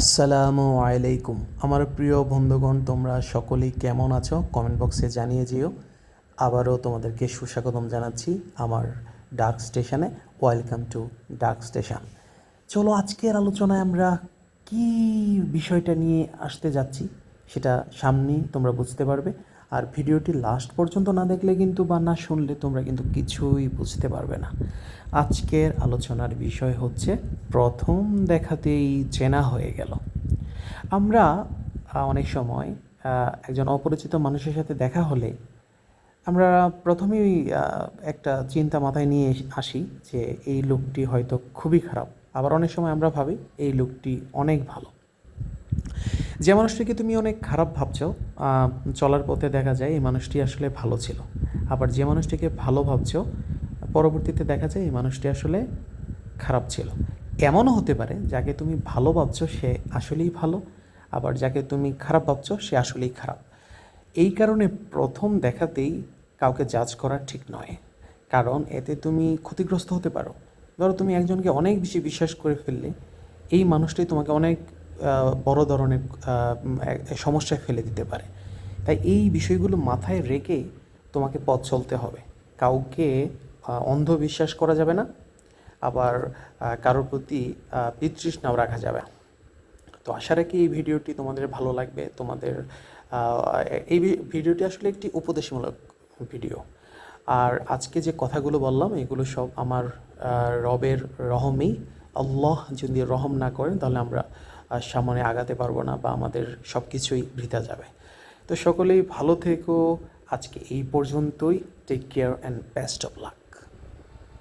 আসসালামু আলাইকুম। আমার প্রিয় বন্ধুগণ, তোমরা সকলেই কেমন আছো? কমেন্ট বক্সে জানিয়ে যেও আবারও তোমাদেরকে সুস্বাগতম জানাচ্ছি আমার ডাক স্টেশনে। Welcome to dark station. চলো, আজকের আলোচনায় আমরা কি বিষয়টা নিয়ে আসতে যাচ্ছি, সেটা সামনেই তোমরা বুঝতে পারবে। আর ভিডিওটি লাস্ট পর্যন্ত না দেখলে কিন্তু বা না শুনলে তোমরা কিন্তু কিছুই বুঝতে পারবে না। আজকের আলোচনার বিষয় হচ্ছে, প্রথম দেখাতেই চেনা হয়ে গেল। আমরা অনেক সময় একজন অপরিচিত মানুষের সাথে দেখা হলে আমরা প্রথমেই একটা চিন্তা মাথায় নিয়ে আসি যে, এই লোকটি হয়তো খুবই খারাপ। আবার অনেক সময় আমরা ভাবি, এই লোকটি অনেক ভালো। যে মানুষটিকে তুমি অনেক খারাপ ভাবছ চলার পথে দেখা যায় এই মানুষটি আসলে ভালো ছিল। আবার যে মানুষটিকে ভালো ভাবছ, পরবর্তীতে দেখা যায় এই মানুষটি আসলে খারাপ ছিল। এমনও হতে পারে যাকে তুমি ভালো ভাবছ, সে আসলেই ভালো, আবার যাকে তুমি খারাপ ভাবছ, সে আসলেই খারাপ। এই কারণে প্রথম দেখাতেই কাউকে জাজ করা ঠিক নয়। কারণ এতে তুমি ক্ষতিগ্রস্ত হতে পারো। ধরো তুমি একজনকে অনেক বেশি বিশ্বাস করে ফেললে, এই মানুষটি তোমাকে অনেক বড় ধরনের সমস্যায় ফেলে দিতে পারে। তাই এই বিষয়গুলো মাথায় রেখে তোমাকে পথ চলতে হবে। কাউকে অন্ধবিশ্বাস করা যাবে না। আবার কারোর প্রতি বিতৃষ্ণাও রাখা যাবে। তো আশা রাখি এই ভিডিওটি তোমাদের ভালো লাগবে। তোমাদের এই ভিডিওটি আসলে একটি উপদেশমূলক ভিডিও। আর আজকে যে কথাগুলো বললাম, এগুলো সব আমার রবের রহমেই। আল্লাহ যদি রহম না করেন, তাহলে আমরা সামনে আগাতে পারব না বা আমাদের সব কিছুই বৃথা যাবে। তো সকলেই ভালো থেকো। আজকে এই পর্যন্তই। Take care and best of luck